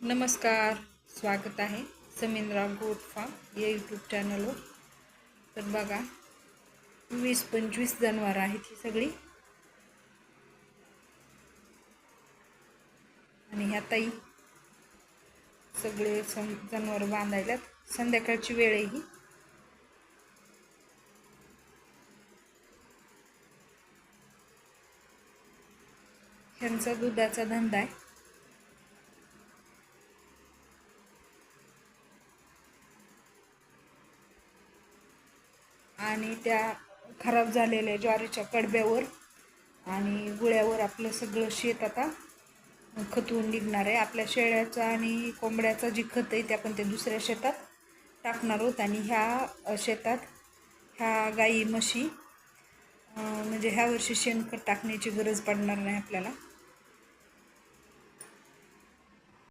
नमस्कार स्वागत आहे समीनराव गोट फार्म या यूट्यूब चॅनलवर तर बघा वीस पंचवीस जनावर आहेत ही सगळी. आणि ह्या ताई सगळे सं जनावरं बांधायलात संध्याकाळची वेळ आहे ही. ह्यांचा दुधाचा धंदा आहे. आणि त्या खराब झालेल्या ज्वारीच्या कडब्यावर आणि गुळ्यावर आपलं सगळं शेत आता खतवून निघणार आहे. आपल्या शेळ्याचा आणि कोंबड्याचा जी खत आहे ते आपण ते दुसऱ्या शेतात टाकणार आहोत आणि ह्या शेतात ह्या गाई म्हशी म्हणजे ह्या वर्षी शेणखत टाकण्याची गरज पडणार नाही आपल्याला.